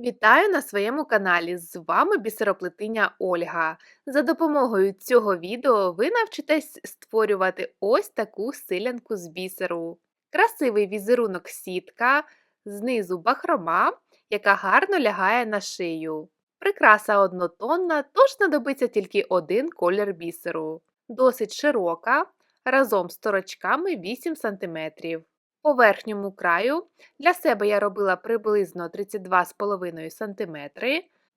Вітаю на своєму каналі! З вами бісероплетиня Ольга. За допомогою цього відео ви навчитесь створювати ось таку силянку з бісеру. Красивий візерунок сітка, знизу бахрома, яка гарно лягає на шию. Прикраса однотонна, тож знадобиться тільки один колір бісеру. Досить широка, разом з торочками 8 см. По верхньому краю для себе я робила приблизно 32,5 см,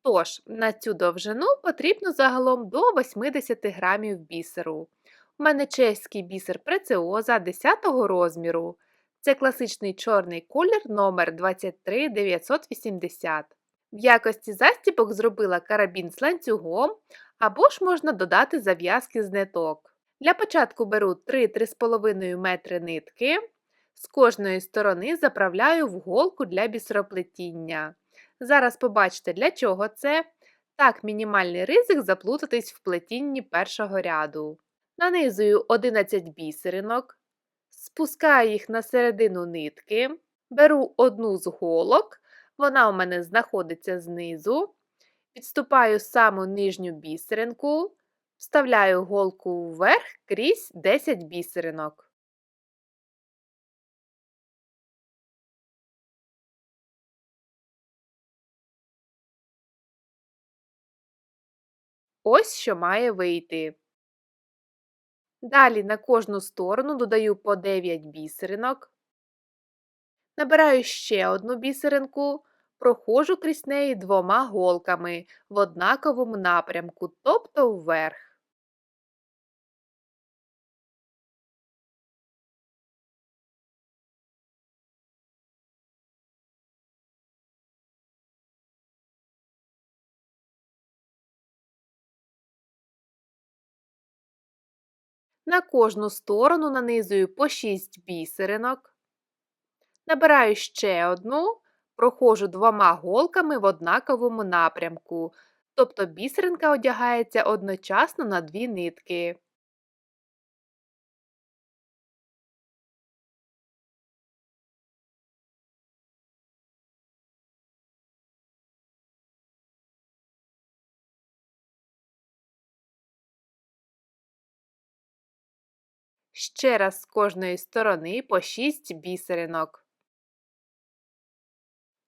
тож на цю довжину потрібно загалом до 80 грамів бісеру. У мене чеський бісер преціоза 10 розміру. Це класичний чорний колір номер 23980. В якості застіпок зробила карабін з ланцюгом, або ж можна додати зав'язки з ниток. Для початку беру 3-3,5 метри нитки. З кожної сторони заправляю в голку для бісероплетіння. Зараз побачите, для чого це. Так, мінімальний ризик заплутатись в плетінні першого ряду. Нанизую 11 бісеринок, спускаю їх на середину нитки, беру одну з голок, вона у мене знаходиться знизу, підступаю саму нижню бісеринку, вставляю голку вверх крізь 10 бісеринок. Ось що має вийти. Далі на кожну сторону додаю по 9 бісеринок. Набираю ще одну бісеринку, проходжу крізь неї двома голками в однаковому напрямку, тобто вверх. На кожну сторону нанизую по 6 бісеринок, набираю ще одну, проходжу двома голками в однаковому напрямку, тобто бісеринка одягається одночасно на дві нитки. Ще раз з кожної сторони по 6 бісеринок.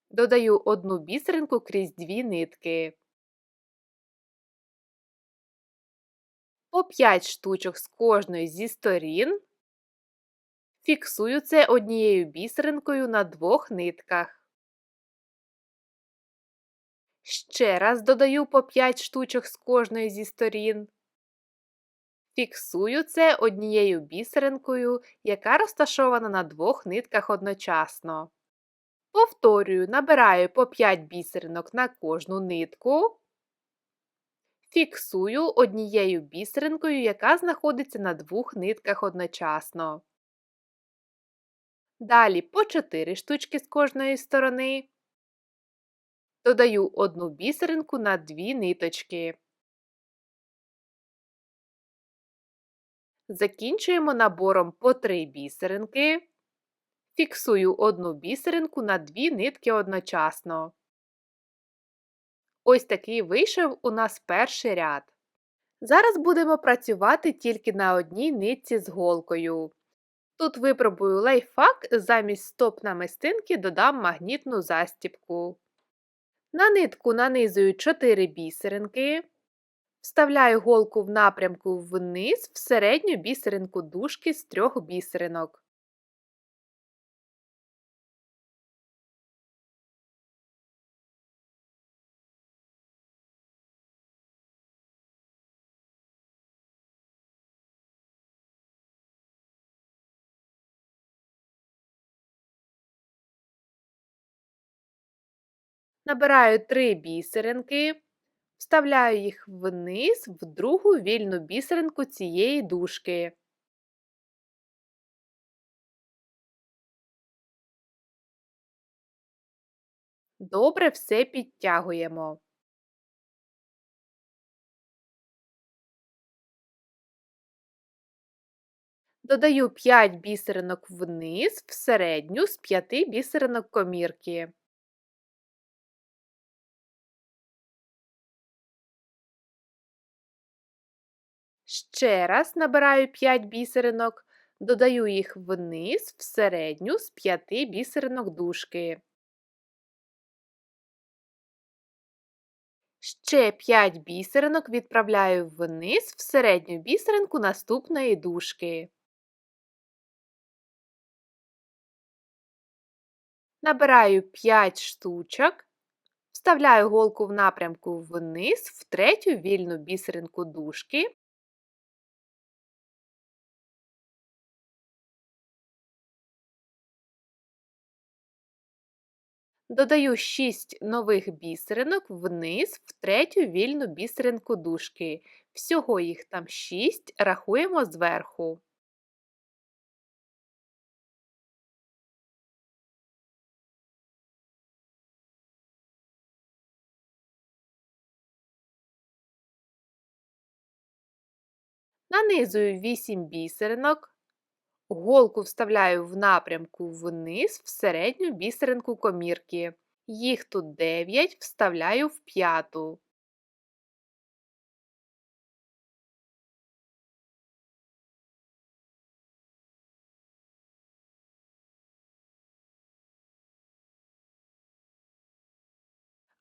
Додаю одну бісеринку крізь дві нитки. По 5 штучок з кожної зі сторін. Фіксую це однією бісеринкою на двох нитках. Ще раз додаю по 5 штучок з кожної зі сторін. Фіксую це однією бісеринкою, яка розташована на двох нитках одночасно. Повторюю, набираю по 5 бісеринок на кожну нитку. Фіксую однією бісеринкою, яка знаходиться на двох нитках одночасно. Далі по 4 штучки з кожної сторони. Додаю одну бісеринку на дві ниточки. Закінчуємо набором по 3 бісеринки. Фіксую одну бісеринку на дві нитки одночасно. Ось такий вийшов у нас перший ряд. Зараз будемо працювати тільки на одній нитці з голкою. Тут випробую лайфхак, замість стоп намистинки додам магнітну застіпку. На нитку нанизую 4 бісеринки. Вставляю голку в напрямку вниз в середню бісеринку дужки з трьох бісеринок. Набираю 3 бісеринки. Вставляю їх вниз в другу вільну бісеринку цієї дужки. Добре все підтягуємо. Додаю 5 бісеринок вниз в середню з 5 бісеринок комірки. Ще раз набираю 5 бісеринок, додаю їх вниз в середню з 5 бісеринок дужки. Ще 5 бісеринок відправляю вниз в середню бісеринку наступної дужки. Набираю 5 штучок, вставляю голку в напрямку вниз в третю вільну бісеринку дужки. Додаю 6 нових бісеринок вниз в третю вільну бісеринку дужки. Всього їх там 6, рахуємо зверху. Нанизую 8 бісеринок, голку вставляю в напрямку вниз в середню бісеринку комірки. Їх тут 9 вставляю в п'яту.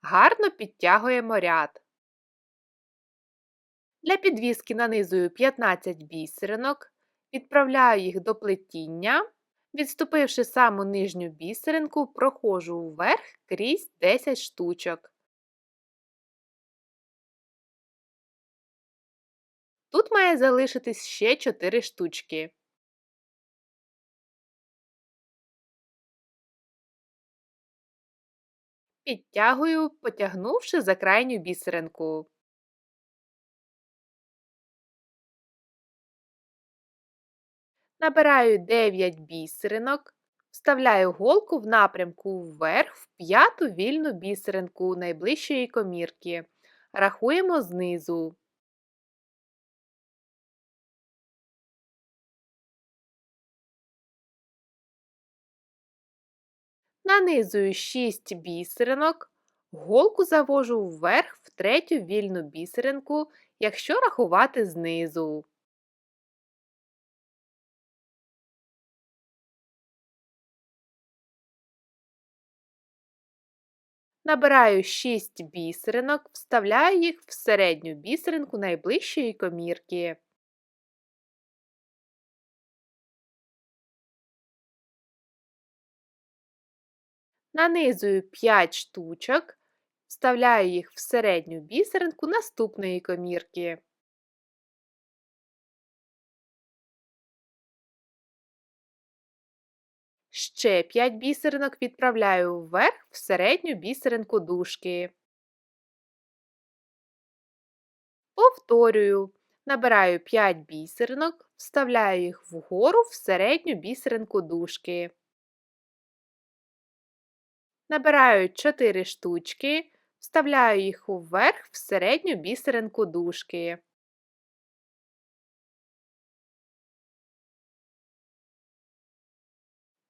Гарно підтягуємо ряд. Для підвіски нанизую 15 бісеринок, відправляю їх до плетіння. Відступивши саму нижню бісеринку, проходжу вверх крізь 10 штучок. Тут має залишитись ще 4 штучки. Підтягую, потягнувши за крайню бісеринку. Набираю 9 бісеринок, вставляю голку в напрямку вверх в п'яту вільну бісеринку найближчої комірки. Рахуємо знизу. Нанизую 6 бісеринок, голку завожу вверх в третю вільну бісеринку, якщо рахувати знизу. Набираю 6 бісеринок, вставляю їх в середню бісеринку найближчої комірки. Нанизую 5 штучок, вставляю їх в середню бісеринку наступної комірки. Ще 5 бісеринок відправляю вверх в середню бісеринку дужки. Повторюю, набираю 5 бісеринок, вставляю їх вгору в середню бісеринку дужки. Набираю 4 штучки, вставляю їх вверх в середню бісеринку дужки.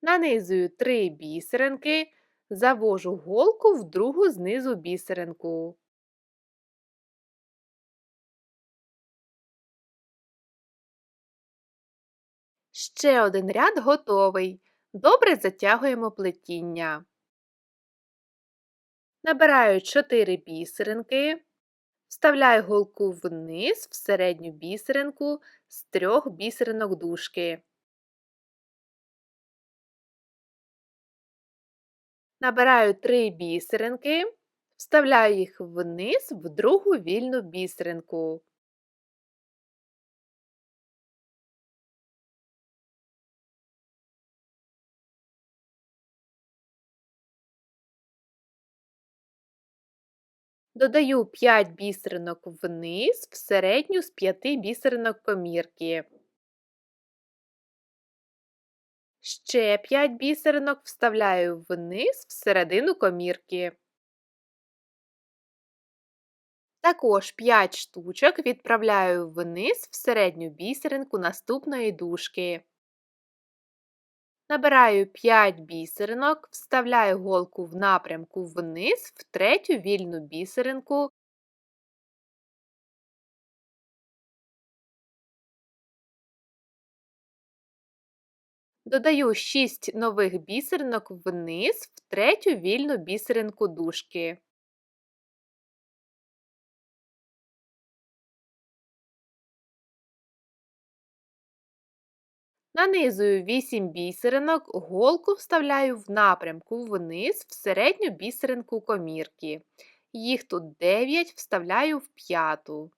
Нанизую 3 бісеринки, завожу голку в другу знизу бісеринку. Ще один ряд готовий. Добре затягуємо плетіння. Набираю 4 бісеринки, вставляю голку вниз в середню бісеринку з трьох бісеринок дужки. Набираю 3 бісеринки, вставляю їх вниз в другу вільну бісеринку. Додаю 5 бісеринок вниз в середню з 5 бісеринок комірки. Ще 5 бісеринок вставляю вниз в середину комірки. Також 5 штучок відправляю вниз в середню бісеринку наступної дужки. Набираю 5 бісеринок, вставляю голку в напрямку вниз в третю вільну бісеринку Додаю 6 нових бісеринок вниз в третю вільну бісеринку дужки. Нанизую 8 бісеринок, голку вставляю в напрямку вниз в середню бісеринку комірки. Їх тут 9 вставляю в п'яту.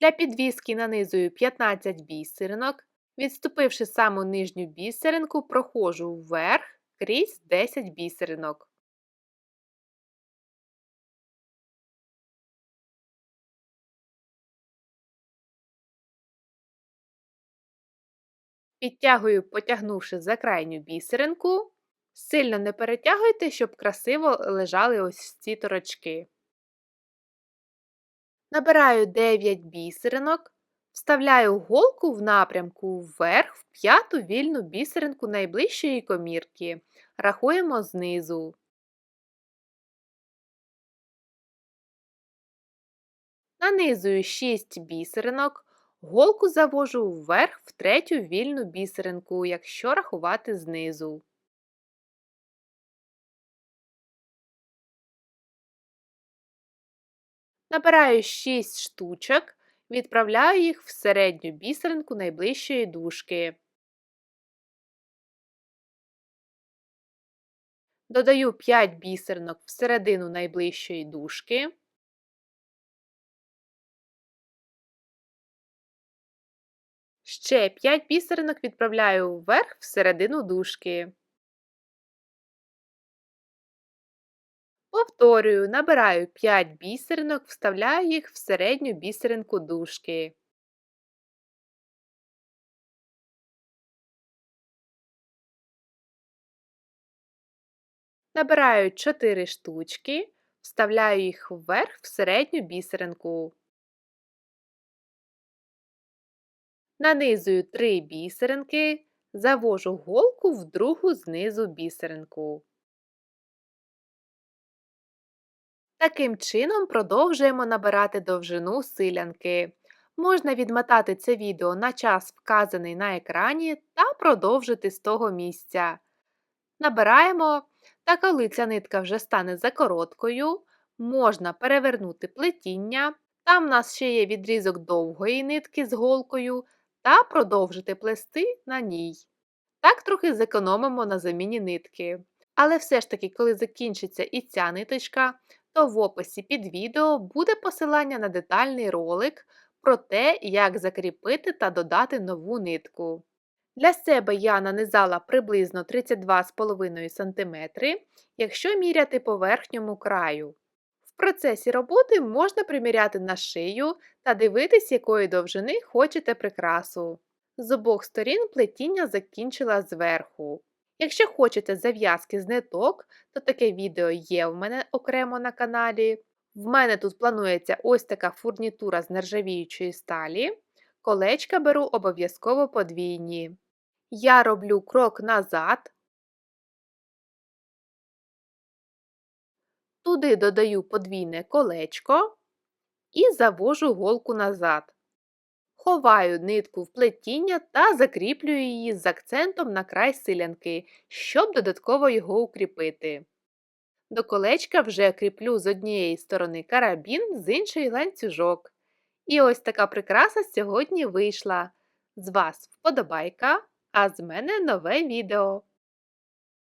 Для підвіски нанизую 15 бісеринок. Відступивши саму нижню бісеринку, проходжу вверх крізь 10 бісеринок. Підтягую, потягнувши за крайню бісеринку. Сильно не перетягуйте, щоб красиво лежали ось ці торочки. Набираю 9 бісеринок, вставляю голку в напрямку вверх в п'яту вільну бісеринку найближчої комірки. Рахуємо знизу. Нанизую 6 бісеринок, голку завожу вверх в третю вільну бісеринку, якщо рахувати знизу. Набираю 6 штучок, відправляю їх в середню бісеринку найближчої дужки. Додаю 5 бісеринок в середину найближчої дужки. Ще 5 бісеринок відправляю вверх в середину дужки. Повторюю, набираю 5 бісеринок, вставляю їх в середню бісеринку дужки. Набираю 4 штучки, вставляю їх вверх в середню бісеринку. Нанизую 3 бісеринки, завожу голку в другу знизу бісеринку. Таким чином продовжуємо набирати довжину силянки. Можна відмотати це відео на час, вказаний на екрані, та продовжити з того місця. Набираємо, та коли ця нитка вже стане закороткою, можна перевернути плетіння. Там у нас ще є відрізок довгої нитки з голкою, та продовжити плести на ній. Так трохи зекономимо на заміні нитки. Але все ж таки, коли закінчиться і ця ниточка, то в описі під відео буде посилання на детальний ролик про те, як закріпити та додати нову нитку. Для себе я нанизала приблизно 32,5 см, якщо міряти по верхньому краю. В процесі роботи можна приміряти на шию та дивитись, якої довжини хочете прикрасу. З обох сторін плетіння закінчила зверху. Якщо хочете зав'язки з ниток, то таке відео є в мене окремо на каналі. В мене тут планується ось така фурнітура з нержавіючої сталі. Колечка беру обов'язково подвійні. Я роблю крок назад, туди додаю подвійне колечко і завожу голку назад. Ховаю нитку в плетіння та закріплюю її з акцентом на край силянки, щоб додатково його укріпити. До колечка вже кріплю з однієї сторони карабін, з іншої ланцюжок. І ось така прикраса сьогодні вийшла. З вас вподобайка, а з мене нове відео.